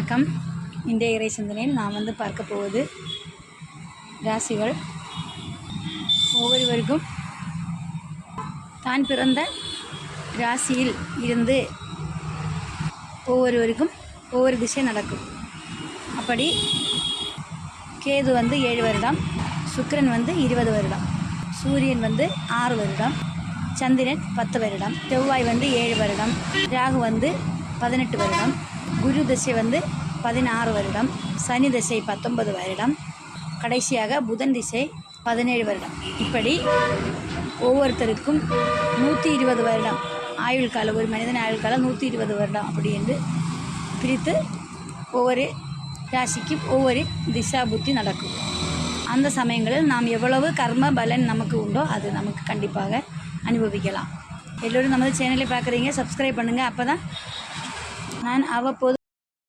வணக்கம். இன்றைய இறை சிந்தனையில் நான் வந்து பார்க்க போவது ராசிகள். ஒவ்வொருவருக்கும் தான் பிறந்த ராசியில் இருந்து ஒவ்வொருவருக்கும் ஒவ்வொரு திசை நடக்கும். அப்படி கேது வந்து ஏழு வருடம் சுக்கரன் வந்து இருபது வருடம் சூரியன் வந்து ஆறு வருடம் சந்திரன் பத்து வருடம் செவ்வாய் வந்து ஏழு வருடம் ராகு வந்து பதினெட்டு வருடம் குரு திசை வந்து பதினாறு வருடம் சனி திசை பத்தொன்பது வருடம் கடைசியாக புதன் திசை பதினேழு வருடம். இப்படி ஒவ்வொருத்தருக்கும் நூற்றி இருபது வருடம். ஆயுள் காலம் ஒரு மனிதன் ஆயுள் காலம் நூற்றி இருபது வருடம் அப்படி என்று பிரித்து ஒவ்வொரு ராசிக்கும் ஒவ்வொரு திசா புத்தி நடக்கும். அந்த சமயங்களில் நாம் எவ்வளவு கர்ம பலன் நமக்கு உண்டோ அது நமக்கு கண்டிப்பாக அனுபவிக்கலாம். எல்லோரும் நமது சேனலை பார்க்குறீங்க சப்ஸ்கிரைப் பண்ணுங்கள் அப்போ தான் நான் அவ்வப்போது